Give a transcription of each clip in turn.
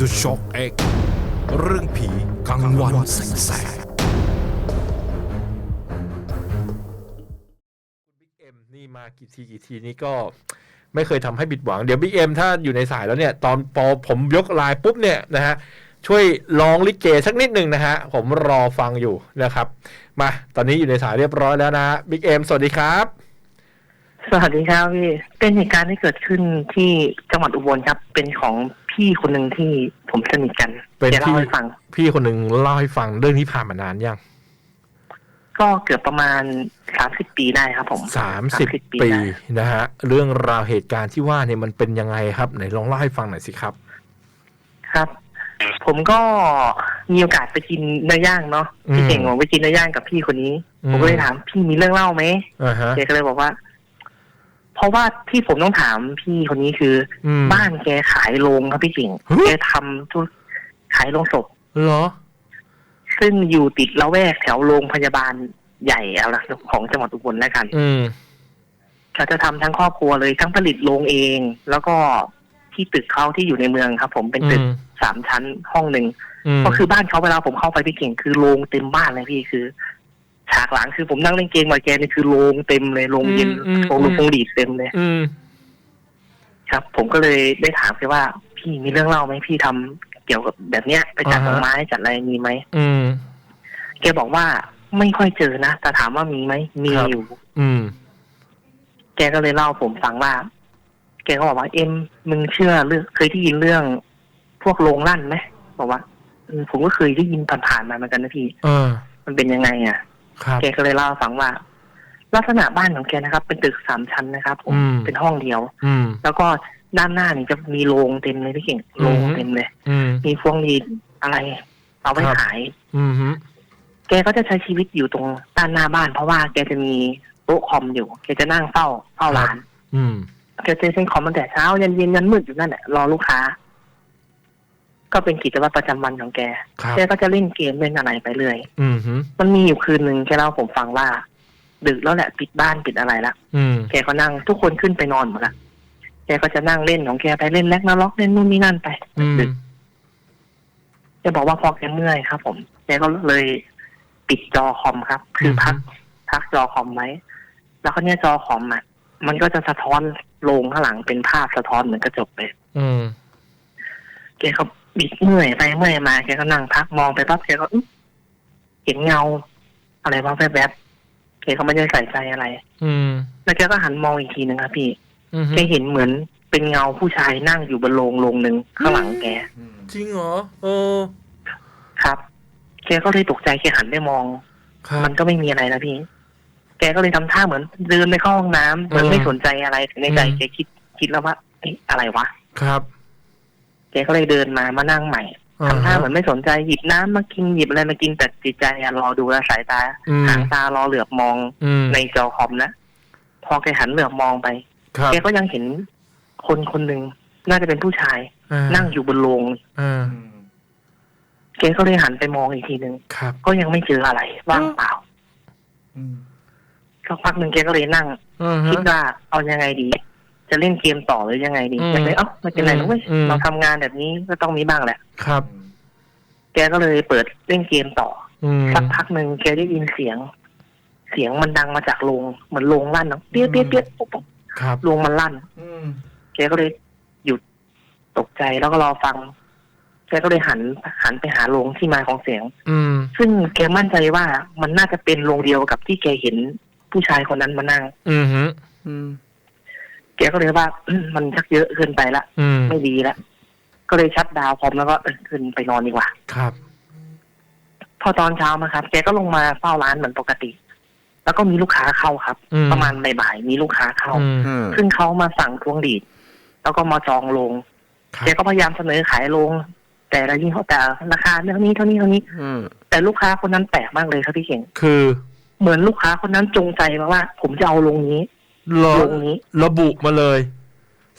The Shock X เรื่องผีกลางวันแสกบิ๊กเอ็มนี่มากี่ทีกี่ทีนี่ก็ไม่เคยทำให้ผิดหวัง เดี๋ยวบิ๊กเอ็มถ้าอยู่ในสายแล้วเนี่ย ตอนพอผมยกไลน์ปุ๊บเนี่ยนะฮะ ช่วยร้องลิเกสักนิดหนึ่งนะฮะ ผมรอฟังอยู่นะครับ มา ตอนนี้อยู่ในสายเรียบร้อยแล้วนะบิ๊กเอ็มสวัสดีครับ สวัสดีครับพี่ เป็นเหตุการณ์ที่เกิดขึ้นที่จังหวัดอุบลครับ เป็นของ พี่คนหนึ่งที่ผมสนิทกันเป็นจะพี่เล่าให้ฟัง พี่คนหนึ่งเล่าให้ฟังเรื่องนี้ผ่านมานานยังก็เกือบประมาณสามสิบปีได้ครับ ผมสามสิบ30ปีได้นะฮะเรื่องราวเหตุการณ์ที่ว่าเนี่ยมันเป็นยังไงครับไหนลองเล่าให้ฟังหน่อยสิครับ ครับ ผมก็มีโอกาสไปกินเนื้อย่างเนาะอืมพี่เก่งบอกไปกินเนื้อย่างกับพี่คนนี้ อืม ผมก็เลยถามพี่มีเรื่องเล่าไหมอ่าฮะ แกก็เลยบอกว่า เพราะว่าที่ผมต้องถามพี่คนนี้คือออืมบ้านแกขายโรงครับพี่เก่งฮะแกทำธุรขายโรงศพเหรอ ซึ่งอยู่ติดละแวกแถวโรงพยาบาลใหญ่เอาละของจังหวัดอุบลแล้วกัน อืมเขาจะทำทั้งครอบครัวเลยทั้งผลิตโรงเอง แล้วก็ที่ตึกเขาที่อยู่ในเมืองครับ ผมเป็นตึกอืมสามชั้นห้องหนึ่งมก็คือบ้านเขาเวลาผมเข้าไปพี่เก่งคือโรงเต็มบ้านเลยพี่คือ ฉากหลังคือผมนั่งเล่นเกมกับแกนี่คือโรงเต็มเลยโรงเย็นอืมโรงอืลูมกฟงดีดเต็มเลย อืม ครับ ผมก็เลยได้ถามแกว่า พี่มีเรื่องเล่าไหมพี่ทำเกี่ยวกับแบบเนี้ยไปจัดอ่าฮะ ดอกไม้จัดอะไรมีไหมอืม แกบอกว่าไม่ค่อยเจอนะแต่ถามว่ามีไหมมีครับ อยู่ อืม แกก็เลยเล่าผมฟังว่า แกก็บอกว่าเอ็มมึงเชื่อเรื่องเคยได้ยินเรื่องพวกโรงลั่นไหมบอกว่าอืมผมก็เคยได้ยินผ่านๆมาเหมือนกันนะพี่ เออ มันเป็นยังไงอะครับ แกก็เลยเล่าให้ฟังว่า ลักษณะบ้านของแกนะครับ เป็นตึกสามชั้นนะครับผมอืมเป็นห้องเดียว อืมแล้วก็ด้านหน้านี่จะมีโรงเต็มเลยพี่เก่งโรงอืมเต็มเลยอืมมีพวงหรีดอะไร เอาไว้ครับขาย อืมฮึแกก็จะใช้ชีวิตอยู่ตรงด้านหน้าบ้าน เพราะว่าแกจะมีโต๊ะคอมอยู่แกจะนั่งเฝ้าเฝ้าร้าน อืมแกจะเซ็นคอมตั้งแต่เช้ายันเย็นยันมืดอยู่นั่นแหละรอลูกค้า ก็เป็นกิจวัตรประจำวันของแกครับแกก็จะเล่นเกมเล่นอะไรไปเรื่อยอืมฮึมันมีอยู่คืนหนึ่งแกเล่าให้ผมฟังว่า ดึกแล้วแหละปิดบ้านปิดอะไรละอืมแกก็นั่งทุกคนขึ้นไปนอนหมดละแกก็จะนั่งเล่นของแกไปเล่นแลกนาล็อกเล่นนู่นนี่นั่นไปอืมดึกแกบอกว่าพอแกเมื่อยครับ ผมแกก็เลยปิดจอคอมครับ คือพักพักจอคอมไว้แล้วก็เนี่ยจอคอมอะมันก็จะสะท้อนลงข้างหลังเป็นภาพสะท้อนเหมือนกระจกเลยอืมแกก็ บิดเมื่อยไปเมื่อยมาแกก็นั่งพักมองไปปั๊บแกก็อึ๊ะเห็นเงา อะไรบ้างแวบๆแกก็ไม่ได้ใส่ใจอะไร อืม แล้วแกก็หันมองอีกทีหนึ่งครับพี่อืมฮึแกเห็นเหมือนเป็นเงาผู้ชายนั่งอยู่บนโรงโรงหนึ่งข้างหลังแกจริงเหรอเออ ครับแกก็เลยตกใจแกหันไปมองครับมันก็ไม่มีอะไรนะพี่ แกก็เลยทำท่าเหมือนเดินไปเข้าห้องน้ำเหมันอืมไม่สนใจอะไรในใจอืมแกคิดคิดแล้วว่าเอ๊ะอะไรวะครับ แกก็เลยเดินมามานั่งใหม่อ่าทำท่าฮะเหมือนไม่สนใจหยิบน้ำมากินหยิบอะไรมากินแต่จิตใจอะรอดูแลวสายตาอืมหางตารอเหลือบมองอืมในจอคอมนะพอแกหันเหลือบมองไปครับแกก็ยังเห็นคนคนหนึ่งน่าจะเป็นผู้ชายอ่านั่งอยู่บนโรงอ่าแกก็เลยหันไปมองอีกทีหนึ่งครับก็ยังไม่เจออะไรว่างเปล่าสักพักหนึ่งแกก็เลยนั่งอ่าฮะคิดว่าเอายังไงดี จะเล่นเกมต่อหรือยังไงดีอืมแกเลยเอ้าไม่เป็นไรนะเว้ยอืม เราทำงานแบบนี้ก็ต้องมีบ้างแหละ ครับ แกก็เลยเปิดเล่นเกมต่ออืมสักพักหนึ่งแกได้ยินเสียง เสียงมันดังมาจากโรงเหมือนโรงลั่นเนาะเปี้ยะเปี้ยะเปี้ยะปุ๊บปุ๊บครับ โรงมันลั่นแกก็เลยหยุดตกใจแล้วก็รอฟัง แกก็เลยหันหันไปหาโรงที่มาของเสียง อืม ซึ่งแกมั่นใจว่ามันน่าจะเป็นโรงเดียวกับที่แกเห็นผู้ชายคนนั้นมานั่ง อืมฮึ แกก็เลยว่าอืมมันชักเยอะเกินไปละอืมไม่ดีละก็เลยชัดดาวน์คอมแล้วก็เออขึ้นไปนอนดีกว่า ครับ พอตอนเช้ามาครับ แกก็ลงมาเฝ้าร้านเหมือนปกติ แล้วก็มีลูกค้าเข้าครับ อืม ประมาณบ่ายๆมีลูกค้าเข้า อืมซึ่งเขามาสั่งพวงดีด แล้วก็มาจองโรงครัแกก็พยายามเสนอขายโรงแต่ละยี่ห้อแต่ราคาเท่านี้เท่านี้เท่านี้แต่ลูกค้าคนนั้นแปลกมากเลยครับพี่เก่งคือ เหมือนลูกค้าคนนั้นจงใจมาว่า ผมจะเอาโรงนี้ รอโรงนี้ระบุมาเลย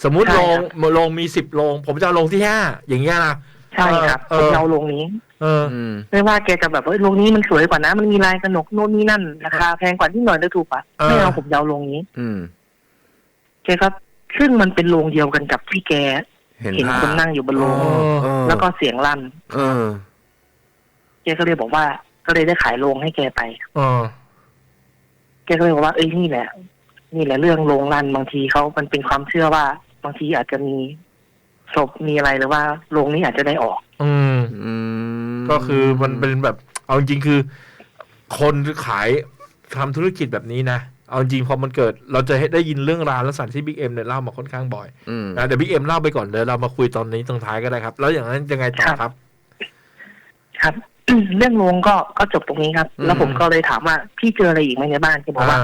สมมุติใช่โรคงรับโรงมีสิบโรงผมจะเอาโรงที่ห้าอย่างเงี้ยนะใช่ครับเอผอมจะเอาโรงนี้ เออไม่ว่าแกจะแบบว่าโรงนี้มันสวยกว่านะมันมีลายกระหนกโน่นนี่นั่นราคาแพงกว่าที่หน่อยได้ถูกปะเออไม่เอาผมจะเอาโรงนี้แกก็ซึ่งมันเป็นโรงเดียวกันกับที่แกเห็นเห็นภาพคนนั่งอยู่บนโลงอ๋อเออแล้วก็เสียงลั่นเออแกก็เลยบอกว่า ก็เลยได้ขายโรงให้แกไปอ๋อแกก็เลยบอกว่าเอ้ยนี่แหละ นี่แหละเรื่องโรงลั่นบางทีเขามันเป็นความเชื่อว่า บางทีอาจจะมีศพมีอะไรหรือว่าโรงนี้อาจจะได้ออก อืมอืมก็คือมันเป็นแบบ เอาจริงๆคือ คนขายทำธุรกิจแบบนี้นะเอาจริงพอมันเกิด เราจะได้ยินเรื่องราวลักษณะที่บิ๊กเอ็มเนี่ยเล่ามาค่อนข้างบ่อยอืมนะเดี๋ยวบิ๊กเอ็มเล่าไปก่อนเดี๋ยวเรามาคุยตอนนี้ตรงท้ายก็ได้ครับ แล้วอย่างนั้นยังไงต่อครับ ครับเรื่องโรงก็ก็จบตรงนี้ครับอืมแล้วผมก็เลยถามว่าพี่เจออะไรอีกไหมในบ้านแกบอกว่า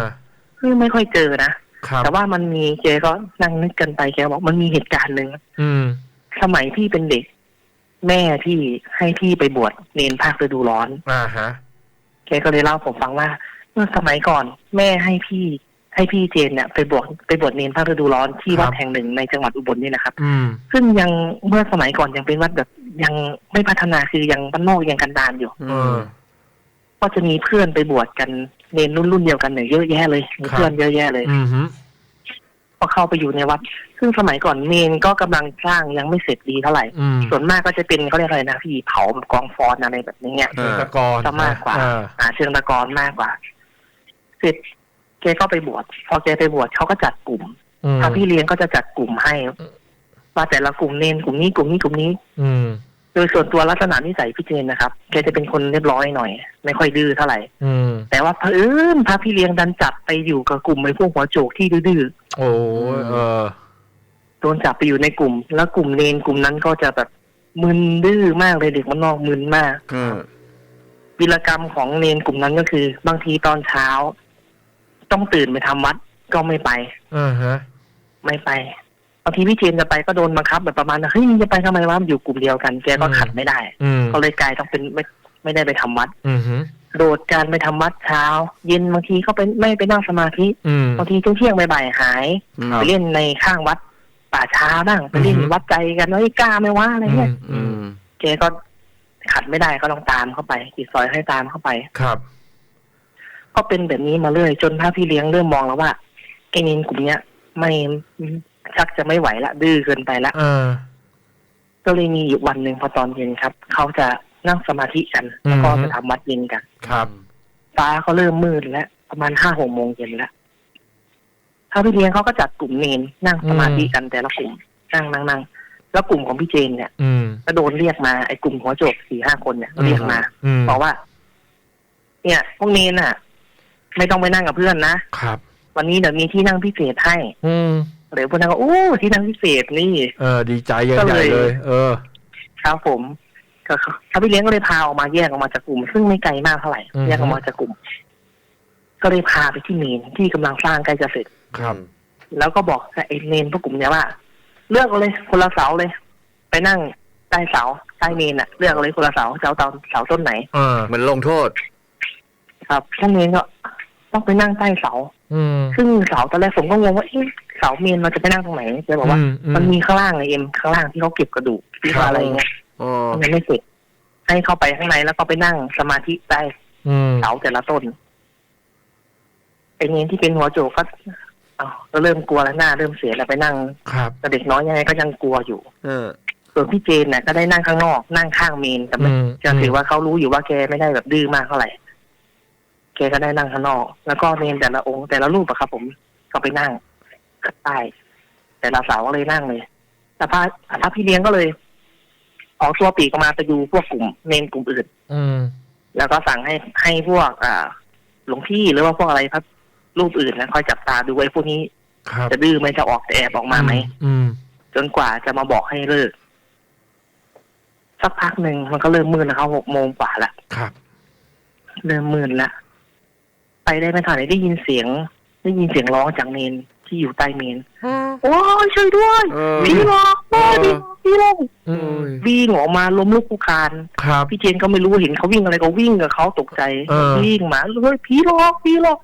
อ่าเฮ้ยไม่ค่อยเจอนะครับแต่ว่ามันมีแกก็นั่งนึกกันไปแกบอกมันมีเหตุการณ์หนึ่งอืม สมัยพี่เป็นเด็ก แม่ที่ให้พี่ไปบวชเนนภาคฤดูร้อน อ่าฮะ แกก็เลยเล่าให้ผมฟังว่าเมื่อสมัยก่อน แม่ให้พี่ ให้พี่เจนเนี่ยไปบวชไปบวชเนนภาคฤดูร้อนที่วัดแห่งหนึ่งในจังหวัดอุบลนี่นะครับ อืม ซึ่งยังเมื่อสมัยก่อนยังเป็นวัดแบบยังไม่พัฒนาคือยังบ้านนอกยังกันดานอยู่ เออ ก็จะมีเพื่อนไปบวชกัน เนนรุ่นรุ่นเดียวกันเนี่ยเยอะแยะเลยมีครับเพื่อนเยอะแยะเลยอืมฮึก็เข้าไปอยู่ในวัด ซึ่งสมัยก่อนเนนก็กำลังสร้างยังไม่เสร็จดีเท่าไหร่อืมส่วนมากก็จะเป็นเขาเรียกอะไรนะพี่เผาแบบกองฟอนอะไรแบบนี้เนี่ยเออตะกอนจะมากกว่าอ่า อ่าเชิงตะกอนมากกว่า เสร็จแกก็ไปบวช พอแกไปบวชเขาก็จัดกลุ่มอืมถ้าพี่เลี้ยงก็จะจัดกลุ่มให้ ว่าแต่ละกลุ่มเนนกลุ่มนี้กลุ่มนี้กลุ่มนี้ อืมโดยส่วนตัวลักษณะนิสัยพี่เจนนะครับแกจะเป็นคนเรียบร้อยหน่อย ไม่ค่อยดื้อเท่าไหร่อืมแต่ว่าเผอิญพระพี่เลี้ยงดันจับไปอยู่กับกลุ่มไอ้พวกหัวโจกที่ดื้อโอ้ยเออๆโดนจับไปอยู่ในกลุ่ม แล้วกลุ่มเนนกลุ่มนั้นก็จะแบบมึนดื้อมากเลยเด็กมันนอกมึนมากเออวีรกรรมของเนนกลุ่มนั้นก็คือ บางทีตอนเช้า ต้องตื่นไปทำวัดก็ไม่ไปอ่าฮะ ไม่ไปบางทีพี่เจนจะไปก็โดนบังคับแบบประมาณว่าเฮ้ยมึงจะไปทำไมวะมันอยู่กลุ่มเดียวกัน แกก็อืมขัดไม่ได้อืมก็เลยกลายต้องเป็นไม่ไม่ได้ไปทำวัดอืมฮึโดดการไปทำวัดเช้า เย็นบางทีก็ไปไม่ไปนั่งสมาธิอืมบางทีเที่ยงเที่ยงๆบ่ายๆหายอืมไปเล่นในข้างวัดป่าช้าบ้างไปเล่นอือฮึวัดใจกันว่าไอ้ยกล้าไหมวะอะไรเงี้ยอืมแกก็ขัดไม่ได้ก็ต้องตามเข้าไปติดซอยให้ตามเข้าไปครับ ก็เป็นแบบนี้มาเรื่อยจนพระพี่เลี้ยงเริ่มมองแล้วว่าไอ้นินกลุ่มเนี้ยไม่ ชักจะไม่ไหวละดื้อเกินไปละเออก็เลยมีอยู่วันหนึ่งพอตอนเย็นครับ เขาจะนั่งสมาธิกัน แล้วก็อือฮึจะทำวัดเย็นกันครับฟ้าเขาเริ่มมืดแล้วประมาณห้าหกโมงเย็นแล้วพระพี่เลี้ยงเขาก็จัดกลุ่มเนนนั่งสมาธิกันแต่ละกลุ่มนั่งนั่งนั่งแล้วกลุ่มของพี่เจนเนี่ยอืมก็โดนเรียกมาไอ้กลุ่มหัวโจกสี่ห้าคนเนี่ยเรียกมาอืมบอกว่า เนี่ย พวกเนนน่ะ ไม่ต้องไปนั่งกับเพื่อนนะครับ วันนี้เดี๋ยวมีที่นั่งพิเศษให้ อื มเดี๋ยวพวกนั้นก็โอ้ที่นั่งพิเศษนี่ เออ ดีใจใหญ่ก็เลยๆเลย เออ ครับผมก็พระพี่เลี้ยงก็เลยพาออกมาแยกออกมาจากกลุ่ม ซึ่งไม่ไกลมากเท่าไหร่อือฮึแยกออกมาจากกลุ่ม ก็เลยพาไปที่เมนที่กำลังสร้างใกล้จะเสร็จครับ แล้วก็บอกกับไอ้เมนพวกกลุ่มเนี้ยว่า เลือกเอาเลยคนละเสาเลย ไปนั่งใต้เสาใต้เมนอะเลือกเอาเลยคนละเสาเสาเสาเสาต้นไหนเออเหมือนลงโทษ ครับพวกเมนก็ ต้องไปนั่งใต้เสาอืมซึ่งเสาตอนแรกผมก็งงว่าเอ๊ะเสาเมนเราจะไปนั่งตรงไหนแกบอกว่าอือืมันมีข้างล่างไงเอ็มข้างล่างที่เขาเก็บกระดูกที่ครับอะไรเงี้ยอ๋อมันยังไม่เสร็จให้เข้าไปข้างในแล้วก็ไปนั่งสมาธิใต้อืมเสาแต่ละต้นไอ้เงี้ที่เป็นหัวโจกก็อ้าวก็เริ่มกลัวแล้วหน้าเริ่มเสียแล้วไปนั่งครับแต่เด็กน้อยยังไงก็ยังกลัวอยู่ เออส่วนพี่เจนเนี่ยก็ได้นั่งข้างนอกนั่งข้างเมนแต่ไม่อืมจะถือว่าเขารู้อยู่ว่าแกไม่ได้แบบดื้อมากเท่าไหร่ แกก็ได้นั่งข้างนอก แล้วก็เมนแต่ละองค์แต่ละรูปอะครับ ผมก็ไปนั่งใต้แต่ละเสาก็เลยนั่งเลยแต่พระพระพี่เลี้ยงก็เลยออกตัวปีกออกมาไปดูพวกกลุ่มเมนกลุ่มอื่น อืม แล้วก็สั่งให้ให้พวก อ่า หลวงพี่หรือว่าพวกอะไรครับรูปอื่นนะคอยจับตาดูไอ้พวกนี้ครับจะดื้อไหมจะออกจะแอบออกมาไหมอืม จนกว่าจะมาบอกให้เลิกสักพักหนึ่งมันก็เริ่มมืดแล้วครับหกโมงกว่าละครับ เริ่มมืดละ ไปได้ไม่ทันเลยได้ยินเสียง ได้ยินเสียงร้องจากเมนที่อยู่ใต้เมนโอ้ยช่วยด้วยเออผีหลอกโอ้ยเออผีหลอกอืมวิ่งออกมาล้มลุกคลุกคลาน ครับ พี่เจนก็ไม่รู้เห็นเขาวิ่งอะไรก็วิ่งกับเขาตกใจเออ วิ่งมาเฮ้ยผีหลอกผีหลอก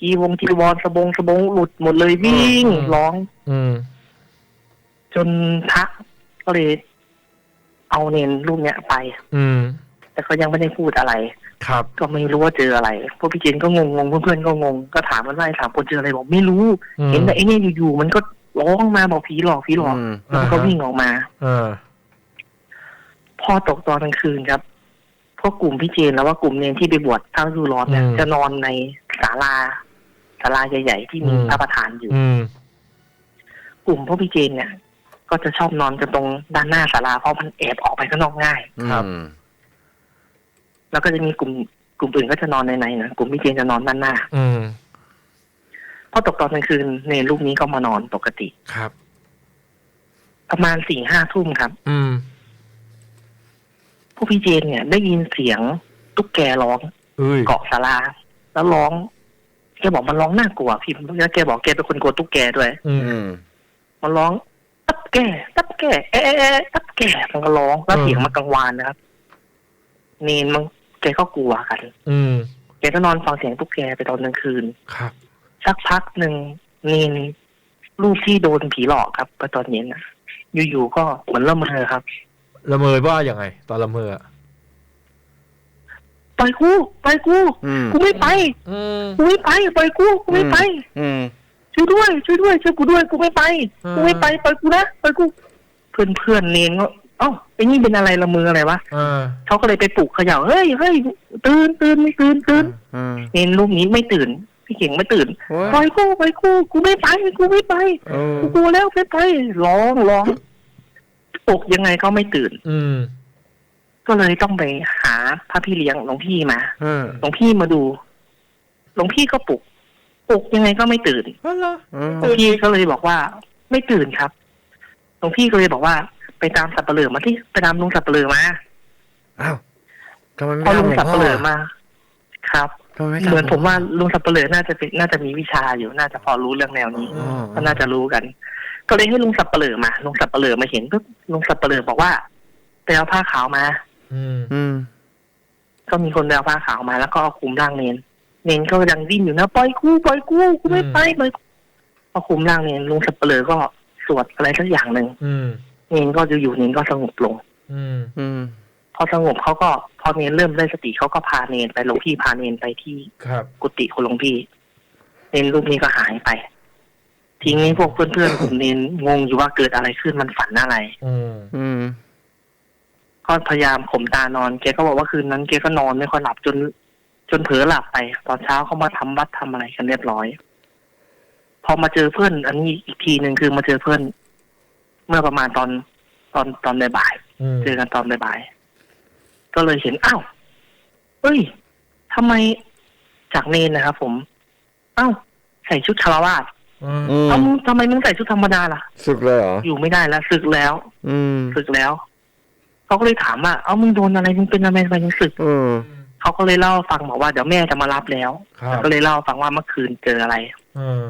จีวงจีวรสบงสบงหลุดหมดเลยวิ่งร้องอืม จนพระก็เลยเอาเนนรูปเนี้ยไป อืม แต่ก็ยังไม่ได้พูดอะไร ครับ ก็ไม่รู้ว่าเจออะไรพวกพี่เจนก็งงงๆเพื่อนๆก็งงก็ถามมันว่าไอ้สามคนเจออะไรบอกไม่รู้อืมเห็นแต่ไอ้เนี่ยอยู่ๆมันก็ร้องมาบอกผีหลอกผีหลอกอืมแล้วก็อ่าฮะวิ่งออกมาเออพอตกตอนกลางคืนครับพวกกลุ่มพี่เจนแล้วว่ากลุ่มเนนที่ไปบวชเท่ายูร้อนเนี่ยอืมจะนอนในศาลาศาลาใหญ่ๆที่มีอืมพระประธานอยู่อืมกลุ่มพวกพี่เจนเนี่ย ก็จะชอบนอนกันตรงด้านหน้าศาลาเพราะมันแอบออกไปข้างนอกง่าย ครับอืม แล้วก็จะมีกลุ่มกลุ่มอื่นก็จะนอนในในๆนะกลุ่มพี่เจนจะนอนด้านหน้า อืมพอตกตอนกลางคืนเนนรูปนี้ก็มานอนปกติครับ ประมาณสี่ห้าทุ่มครับ อืมพวกพี่เจนเนี่ย ได้ยินเสียงตุ๊กแกร้องเอ้ยเกาะศาลาแล้วร้องแกบอกมันร้องน่ากลัวพี่แล้วแกบอกแกเป็นคนกลัวตุ๊กแกด้วย อืมอืมมันร้องตับแก่ตับแก่เอ๊ะเอ๊ะเอ๊ะตับแก่มันก็ร้องแล้วอืมเสียงมันกังวานนะครับเนนมัน แกก็กลัวกัน อืมแกก็นอนฟังเสียงตุ๊กแกไปตอนกลางคืน ครับ สักพักหนึ่งเนนรูปที่โดนผีหลอกครับไปตอนเย็นนะอยู่ๆก็เหมือนละเมอครับละเมอว่าอย่างไง ตอนละเมออะปล่อยกูปล่อยกูอืมกูไม่ไปอืมกูไม่ไปปล่อยกูกูไม่ไปอืมช่วยด้วยช่วยด้วยช่วยกูด้วยกูไม่ไปอืมกูไม่ไปปล่อยกูนะปล่อยกู เพื่อนเพื่อนๆเนนก็ เอ้าไอ้นี่เป็นอะไรละมืออะไรวะเออเขาก็เลยไปปลุกเขย่าเฮ้ยเฮ้ยตื่นตื่นไม่ตื่นตื่นอืม เนนรูปนี้ไม่ตื่น พี่เก่งไม่ตื่นโอ้ย ปล่อยกูปล่อยกูกูไม่ไปกูไม่ไปเออกูกลัวแล้วไม่ไปร้องร้องปลุกยังไงก็ไม่ตื่น อืม ก็เลยต้องไปหาพระพี่เลี้ยงหลวงพี่มาเออหลวงพี่มาดูหลวงพี่ก็ปลุกปลุกยังไงก็ไม่ตื่นอ๋อเหรอ เออหลวงพี่ก็เลยบอกว่า ไม่ตื่นครับ หลวงพี่ก็เลยบอกว่า ไปตามสับปะเหร่อมาที่ไปตามลุงสับปะเหร่อมาอ้าวทำไมไม่พอทำลุงหลวงสับพ่อปะเหร่อมา ครับทำไมไม่ทำเหมือนผมว่าลุงสับปะเหร่อน่าจะเป็นน่าจะมีวิชาอยู่น่าจะพอรู้เรื่องแนวนี้อ๋อก็น่าจะรู้กัน ก็เลยให้ลุงสับปะเหร่อมาลุงสับปะเหร่อมาเห็นปุ๊บลุงสับปะเหร่อบอกว่าไปเอาผ้าขาวมาอืมอืมก็มีคนไปเอาผ้าขาวมาแล้วก็เอาคลุมร่างเนนเนนก็ยังดิ้นอยู่นะปล่อยกูปล่อยกูกูไม่ไปปล่อยกูพอคลุมร่างเนนลุงสับปะเหร่อก็สวดอะไรสักอย่างหนึ่งอืม เนนก็อยู่ๆเนนก็สงบลง อืม อืม พอสงบเขาก็พอเนนเริ่มได้สติเขาก็พาเนนไปหลวงพี่พาเนนไปที่ครับ กุฏิของหลวงพี่ เนนรูปนี้ก็หายไป ทีนี้พวกเพื่อนๆกลุ่มเนนงงอยู่ว่าเกิดอะไรขึ้นมันฝันอะไร อืม อืม ก็พยายามข่มตานอนแกก็บอกว่าคืนนั้นแกก็นอนไม่ค่อยหลับจน จนเผลอหลับไป ตอนเช้าเขามาทำวัดทำอะไรกันเรียบร้อย พอมาเจอเพื่อน อันนี้อีกทีหนึ่งคือมาเจอเพื่อน เมื่อประมาณตอนตอนตอนบ่ายๆอืมเจอกันตอนบ่ายๆก็เลยเห็นอ้าวเอ้ยทำไมจากเนนนะครับผมอ้าวใส่ชุดคารวาสอืมอืมเอ้ามึงทำไมมึงใส่ชุดธรรมดาล่ะสึกเลยเหรออยู่ไม่ได้แล้วศึกแล้ว อืมศึกแล้วเขาก็เลยถามว่าเอ้ามึงโดนอะไรมึงเป็นอะไรทำไมมึงศึกอืมเขาก็เลยเล่าให้ฟังบอกว่าเดี๋ยวแม่จะมารับแล้วครับก็เลยเล่าให้ฟังว่าเมื่อคืนเจออะไรอืม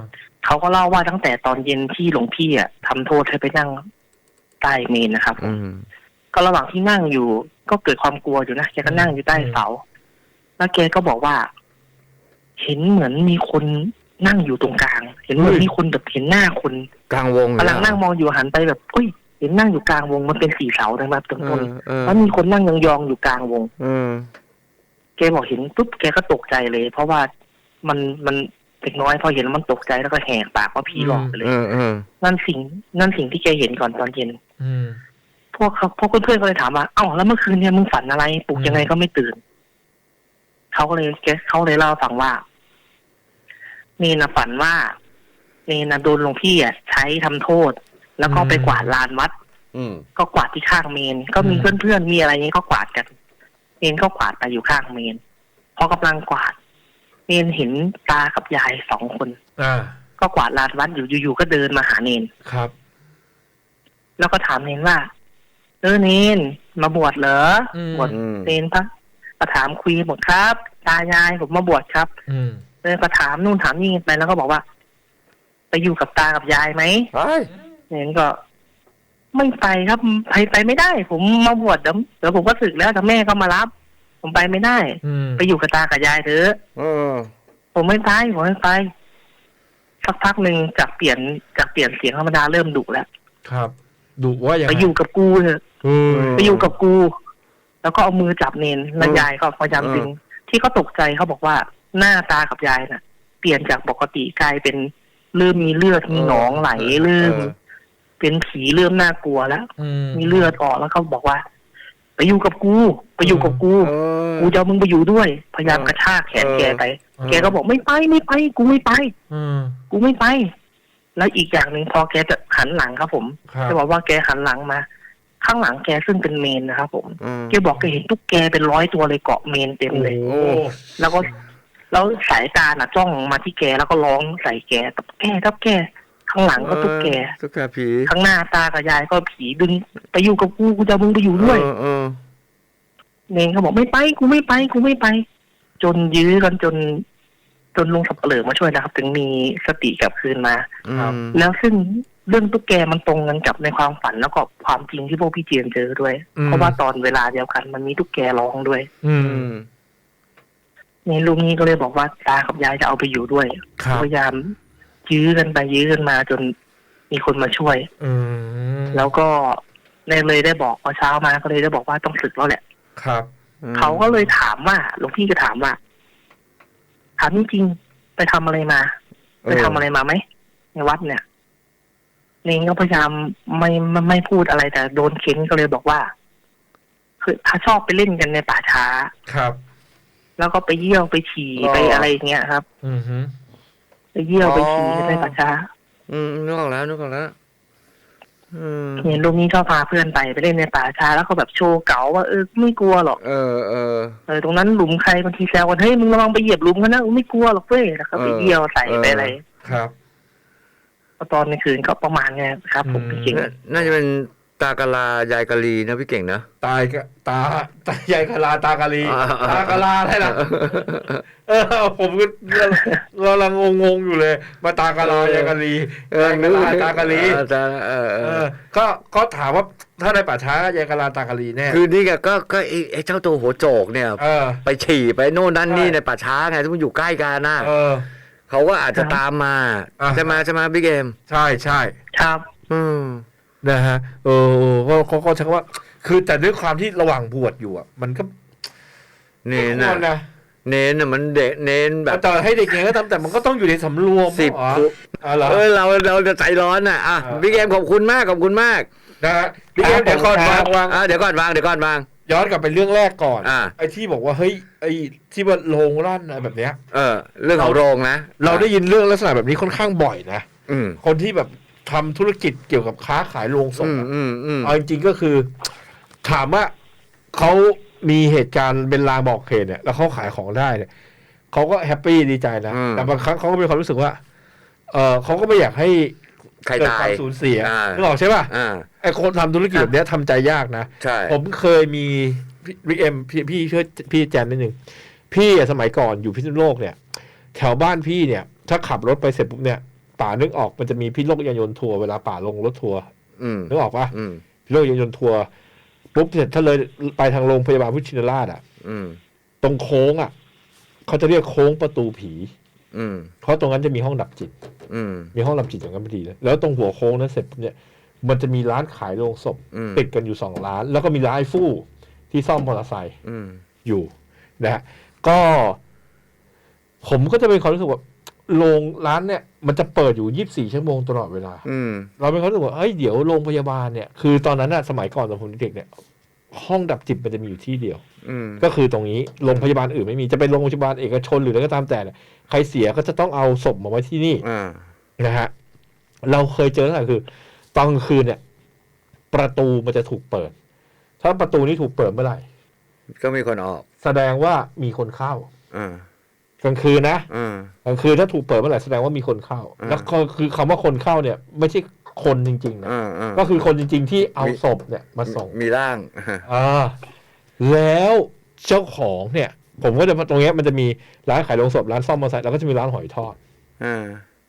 เขาก็เล่าว่าตั้งแต่ตอนเย็นที่หลวงพี่อะทำโทษให้ไปนั่งใต้เมนนะครับอืมก็ระหว่างที่นั่งอยู่ก็เกิดความกลัวอยู่นะแกก็นั่งอยู่ใต้เสา แล้วแกก็บอกว่า เห็นเหมือนมีคนนั่งอยู่ตรงกลาง เห็นเหมือนมีคนแบบเห็นหน้าคนกลางวงกำลังนั่งมองอยู่หันไปแบบอุ้ยเห็นนั่งอยู่กลางวงมันเป็นสี่เสานะครับตรงเอต้นอเออแล้วมีคนนั่งยองๆอยู่กลางวงเออแกบอกเห็นปุ๊บแกก็ตกใจเลย เพราะว่ามันมัน เด็กน้อยพอเห็นแล้วมันตกใจแล้วก็แหกปากว่าผีหลอกไปเลเอยอเออนั่นสิ่ง นั่นสิ่งที่แกเห็นก่อนตอนเย็นอืมพวกเขาพวกเพื่อนๆก็เลยถามว่าเอ้าแล้วเมื่อคืนเนี่ยมึงฝันอะไรปลุกยังไงก็ไม่ตื่นเขาก็เลยแกเขาเลยเล่าให้ฟังว่าเนนนะฝันว่าเนนนะโดนหลวงพี่อะใช้ทำโทษ แล้วก็ไปกวาดลานวัด อืมก็กวาดที่ข้างเมน ก็มีเพื่อนๆมีอะไรนี้ก็กวาดกันเนนก็กวาดไปอยู่ข้างเมนพอกำลังกวาด เนนเห็นตากับยายสองคนอ่าก็กวาดลานวัดอยู่อยู่ๆก็เดินมาหาเนนครับ แล้วก็ถามเนนว่าเออเนนมาบวชเหรออืมบวชอืมเนนปะก็ถามคุยหมดครับ ตายายผมมาบวชครับ อืมเออก็ถามนู่นถามนี่ไปแล้วก็บอกว่า ไปอยู่กับตากับยายไหมไปเนนก็ ไม่ไปครับไปไปไม่ได้ ผมมาบวชเดี๋ยวเดี๋ยวผมก็สึกแล้วแต่แม่ก็มารับ ผมไปไม่ได้ อืมไปอยู่กับตากับยายเถอะ เออ ผมไม่ไปผมไม่ไปสักพักหนึ่งจากเปลี่ยนจากเปลี่ยนเสียงธรรมดาเริ่มดุแล้วครับดุว่าอย่างไปไรอยู่กับกูเถอะเออ ไปอยู่กับกู แล้วก็เอามือจับเนนแล้วยายก็พยายามดึงที่เขาตกใจเขาบอกว่าหน้าตากับยายน่ะ เปลี่ยนจากปกติกลายเป็นเริ่มมีเลือดมีหนองไหลเริ่มเออเป็นผีเริ่มน่ากลัวแล้ว อืมมีเลือดออกแล้วเขาบอกว่า ไปอยู่กับกูไปอยู่กับกูเออกูจะเอามึงไปอยู่ด้วย พยายามเออกระชากแขนเออแกไป แกก็บอกไม่ไปไม่ไป กูไม่ไปอืมกูไม่ไป แล้วอีกอย่างหนึ่งพอแกจะหันหลังครับผมครับจะบอกว่าแกหันหลังมา ข้างหลังแกซึ่งเป็นเมนนะครับผมอืมแกบอกแกเห็นตุ๊กแกเป็นร้อยตัวเลยเกาะเมนเต็มเลยโอ้แล้วก็แล้วสายตาน่ะจ้องมาที่แกแล้วก็ร้องใส่แกตับแกตับแก ข้างหลังก็ตุ๊กแกตุ๊กแกผี ข้างหน้าตากับยายก็ผีดึง ไปอยู่กับกูกูจะเอามึงไปอยู่ด้วยเออเออเนงเขาบอกไม่ไปกูไม่ไปกูไม่ไป จนยื้อกันจน จนลุงสับเปลือมาช่วยนะครับ ถึงมีสติกลับคืนมาอืมแล้วซึ่งเรื่องตุ๊กแกมันตรงกันกับในความฝันแล้วก็ความจริงที่พวกพี่เจียนเจอด้วยอืมเพราะว่าตอนเวลาเดียวกัน มันมีตุ๊กแกร้องด้วย อือืมมนี่ลุงนี้ก็เลยบอกว่าตากับยายจะเอาไปอยู่ด้วยครับพยายาม ยื้อกันไปยื้อกันมาจนมีคนมาช่วย อืมแล้วก็เลยเลยได้บอกพอเช้ามาก็เลยได้บอกว่าต้องศึกแล้วแหละ ครับเขาก็เลยถามว่าหลวงพี่ก็ถามว่าถามจริงๆไปทำอะไรมา ไปทำอะไรมาไหมในวัดเนี่ยเนงก็พยายามไม่ไม่ไม่พูดอะไรแต่โดนเค้นก็เลยบอกว่า คือถ้าชอบไปเล่นกันในป่าช้า ครับ แล้วก็ไปเยี่ยวไปฉี่ไปอะไรอย่างเงี้ยครับ อืมฮึไป เยี่ยวไปฉี่กันในป่าช้าอืมนึกออกแล้วนึกออกแล้ว อืมเห็นลูกนี้ชอบพาเพื่อนไปไปเล่นในป่าช้าแล้วก็แบบโชว์เก๋าว่าเออไม่กลัวหรอกเออเออเออตรงนั้นหลุมใครบางทีแซวกันเฮ้ยมึงระวังไปเหยียบหลุมกันนะไม่กลัวหรอกเว้ยแล้วก็ไปเออเยี่ยวใส่เออไปอะไรครับพอตอนในคืนก็ประมาณเนี้ยครับ ผมอืมพี่เก่งน่าน่าจะเป็น ตากะลายายกะลีนะพี่เก่งนะตายก็ตาตายายกะลาตากะลีอ่าตากะลาอะไรล่ะเออผมก็กำลังงงๆอยู่เลย มาตากะลายายกะลีเออตากะลาตากะลีเออจะเออเอเอออก็ก็ถามว่าถ้าในป่าช้ายายกะลาตากะลีแน่คือนี่ไงก็ก็ไอ้ไอ้เจ้าตัวหัวโจกเนี่ยเออไปฉี่ไปโน่นนั่นนี่ใช่ในป่าช้าไงที่มันอยู่ใกล้กันน่ะเออเขาก็อาจจะตามมาอ่าใช่ไหมใช่ไหมพี่เกมใช่ใช่ครับ อืม นะฮะเออก็เขาเขาใช้คำว่า คือแต่ด้วยความที่ระหว่างบวชอยู่อะ มันก็เน้นควน่ะรนะเน้นน่ะมันเด็กเน้นแบบแต่ให้เด็กยังไงก็ตามแต่มันก็ต้องอยู่ในสำรวมสิบอ๋อคุอ๋อเหรอเออเราเราจะใจร้อนน่ะอะอ่าพี่เกมขอบคุณมากขอบคุณมากนะฮะพี่เกมเดี๋ยวก่อนวางวางอะเดี๋ยวก่อนวางเดี๋ยวก่อนวางย้อนกลับไปเรื่องแรกก่อนอ่าไอ้ที่บอกว่าเฮ้ยไอ้ที่ว่าโรงรั่นอะไรแบบเนี้ย เออ เรื่องของโรงนะเราได้ยินเรื่องลักษณะแบบนี้ค่อนข้างบ่อยนะอืมคนที่แบบ ทำธุรกิจเกี่ยวกับค้าขายโรงศพอืมอะอืมอืมเอาจริงๆก็คือ ถามว่าเขามีเหตุการณ์เป็นลางบอกเหตุเนี่ย แล้วเขาขายของได้เนี่ยเขาก็แฮปปี้ดีใจนะ แต่บางครั้งเขาก็มีความรู้สึกว่า เออเขาก็ไม่อยากให้ใครเกิดตาควายมสูญเสียอ่านึกออกใช่ป่ะอ่าไอ้คนทำธุรกิจแบบเนี้ยทำใจยากนะใช่ผมเคยมีพี่เอ็มพี่พี่ช่วยพี่แจนนิดนึงพี่อะสมัยก่อนอยู่พิษณุโลกเนี่ย แถวบ้านพี่เนี่ย ถ้าขับรถไปเสร็จปุ๊บเนี่ย ป่านึกออกมันจะมีพี่โลกยานยนต์ทัวร์เวลาป่าลงรถทัวร์อืมนึกออกปะอืมพี่โลกยานยนต์ทัวร์ปุ๊บเสร็จถ้าเลยไปทางโรงพยาบาลพุทธชินราชอะอืมตรงโค้งอะเขาจะเรียกโค้งประตูผีอืมเพราะตรงนั้นจะมีห้องดับจิตอืมมีห้องดับจิตอย่างนั้นพอดีเลยแล้วตรงหัวโค้งนั้นเสร็จปุ๊บเนี่ย มันจะมีร้านขายโลงศพอืมติดกันอยู่สองร้าน แล้วก็มีร้านไอ้ฟู่ที่ซ่อมมอเตอร์ไซค์อืมอยู่นะฮะก็ ผมก็จะเป็นความรู้สึกว่า โรงร้านเนี่ยมันจะเปิดอยู่ยี่บสี่ชั่วโมงตลอดเวลา อืม เราเป็นความรู้สึกว่าเฮ้ยเดี๋ยวโรงพยาบาลเนี่ยคือตอนนั้นอะสมัยก่อนตอนผมเด็กเนี่ย ห้องดับจิตมันจะมีอยู่ที่เดียว อืม ก็คือตรงนี้โรงพยาบาลอื่นไม่มีจะเป็นโรงพยาบาลเอกชนหรืออะไรก็ตามแต่เนี่ยใครเสียก็จะต้องเอาศพมาไว้ที่นี่อ่า นะฮะเราเคยเจอตั้งแต่คือตอนกลางคืนเนี่ย ประตูมันจะถูกเปิด ถ้าประตูนี้ถูกเปิดเมื่อไหร่ก็มีคนออกแสดงว่ามีคนเข้า อ่า กลางคืนนะอ่ากลางคืนถ้าถูกเปิดเมื่อไหร่แสดงว่ามีคนเข้าอ่าแล้วก็คือคำว่าคนเข้าเนี่ย ไม่ใช่คนจริงๆนะอ่าอ่าก็คือคนจริง ๆ ที่เอามีศพเนี่ยมาส่งมีร่างอ่าแล้วเจ้าของเนี่ย ผมก็จะมาตรงเนี้ยมันจะมีร้านขายโรงศพร้านซ่อมมอเตอร์ไซค์แล้วก็จะมีร้านหอยทอดอ่า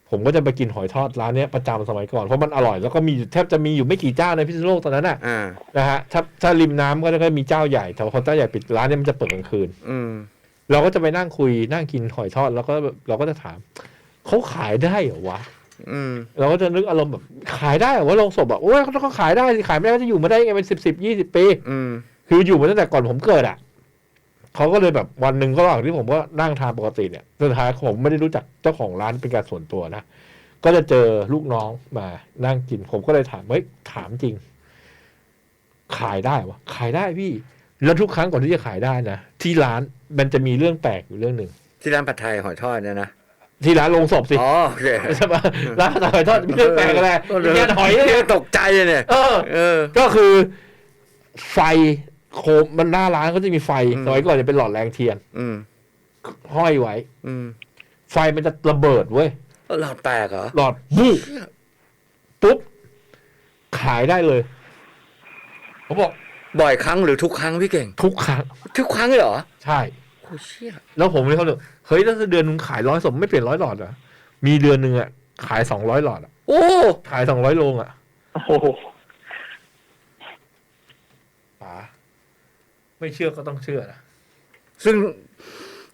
ผมก็จะไปกินหอยทอดร้านเนี้ยประจำสมัยก่อนเพราะมันอร่อยแล้วก็มีแทบจะมีอยู่ไม่กี่เจ้าในพิษณุโลกตอนนั้นน่ะอ่านะฮะถ้าถ้าริมน้ำก็จะมีเจ้าใหญ่แต่พอเจ้าใหญ่ปิดร้านเนี้ยมันจะเปิดกลางคืน อืม เราก็จะไปนั่งคุยนั่งกินหอยทอด แล้วก็เราก็จะถามเขาขายได้เหรอวะอืมเราก็จะนึกอารมณ์แบบขายได้เหรอว่าโรงศพแบบโอ้ยเขาก็ขายได้สิขายไม่ได้ก็จะอยู่มาได้ไงเป็นสิบสิบยี่สิบปีอืมคืออยู่มาตั้งแต่ก่อนผมเกิดอะเขาก็เลยแบบวันหนึ่งก็ระหว่างที่ผมก็นั่งทานปกติเนี่ยสุดท้ายผมไม่ได้รู้จักเจ้าของร้านเป็นการส่วนตัวนะก็จะเจอลูกน้องมานั่งกิน ผมก็เลยถามเฮ้ยถามจริง ขายได้วะขายได้พี่ แล้วทุกครั้งก่อนที่จะขายได้นะ ที่ร้านมันจะมีเรื่องแปลกอยู่เรื่องหนึ่งที่ร้านผัดไทยหอยทอดเนี่ยนะที่ร้านลงศพสิอ๋อโอเคใช่ปะร้านหอยทอดมีเรื่องแปลกอะไรมีแกนหอยเนี่ยตกใจเลยเนี่ยเออเออ ก็คือไฟโคมมันหน้าร้านก็จะมีไฟอืมสมัยก่อนจะเป็นหลอดแรงเทียน อืมห้อยไว้ อืมไฟมันจะระเบิดเว้ยหลอดแตกเหรอหลอดบูบปุ๊บขายได้เลยเขาบอก บ่อยครั้งหรือทุกครั้งพี่เก่ง ทุกครั้งทุกครั้งเลยเหรอใช่ โอ้เชี่ยแล้วผมเลยเขาเลยเฮ้ยถ้าเดือนนึงขายร้อยสมไม่เปลี่ยนร้อยหลอดเหรอมีเดือนหนึ่งอะขายสองร้อยหลอดอะโอ้ขายสองร้อยโลงอะโอ้โหป๋าไม่เชื่อก็ต้องเชื่อนะซึ่ง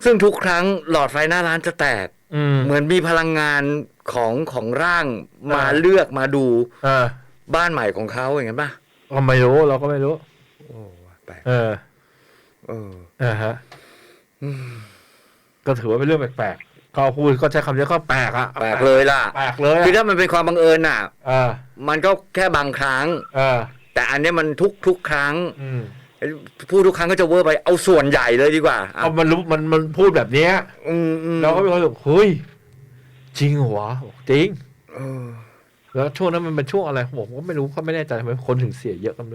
ซึ่งทุกครั้งหลอดไฟหน้าร้านจะแตก อืมเหมือนมีพลังงานของของร่างมาอ่าเลือกมาดู อ่าบ้านใหม่ของเขาอย่างนั้นป่ะก็ไม่รู้เราก็ไม่รู้โอ้แปลกเออ เออ อ่าฮะ อืมก็ถือว่าเป็นเรื่องแปลกๆเขาพูดก็ใช้คำนี้ก็แปลกอะแปลกเลยล่ะ แปลกเลยคืออะถ้ามันเป็นความบังเอิญน่ะอ่ามันก็แค่บางครั้ง อ่าแต่อันเนี้ยมันทุกทุกครั้ง อืมพูดทุกครั้งก็จะเวอร์ไปเอาส่วนใหญ่เลยดีกว่าอะเอามันรู้มันมันพูดแบบเนี้ยอืมอืมเราก็มีความรู้สึกเฮ้ยจริงเหรอวะบอกจริง เออ แล้วช่วงนั้นมันเป็นช่วงอะไรผมก็ไม่รู้เขาไม่แน่ใจทำไมคนถึงเสียเยอะกัน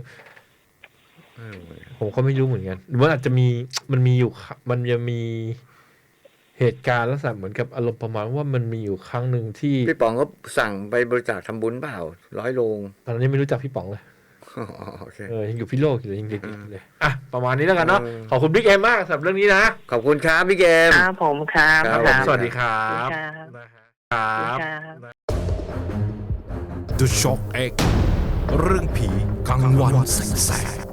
ผมก็ไม่รู้เหมือนกันหรือว่าอาจจะมีมันมีอยู่ค่ะมันจะมีเหตุการณ์ลักษณะเหมือนกับอารมณ์ประมาณว่ามันมีอยู่ครั้งหนึ่งที่พี่ป๋องก็สั่งไปบริจาคทำบุญเปล่าร้อยโลงตอนนี้ไม่รู้จักพี่ป๋องเลยอ๋อโอเคเออยังอยู่พี่โลกอยู่เลยยังเด็กอยู่เลยอะประมาณนี้แล้วกันเนาะเออขอบคุณบิ๊กเอ็มมากสำหรับเรื่องนี้นะขอบคุณครับพี่เกมครับผมครับครับผมครับสวัสดีครับครับนะฮะครับครับ The Shock X เรื่องผีกลางวันแสง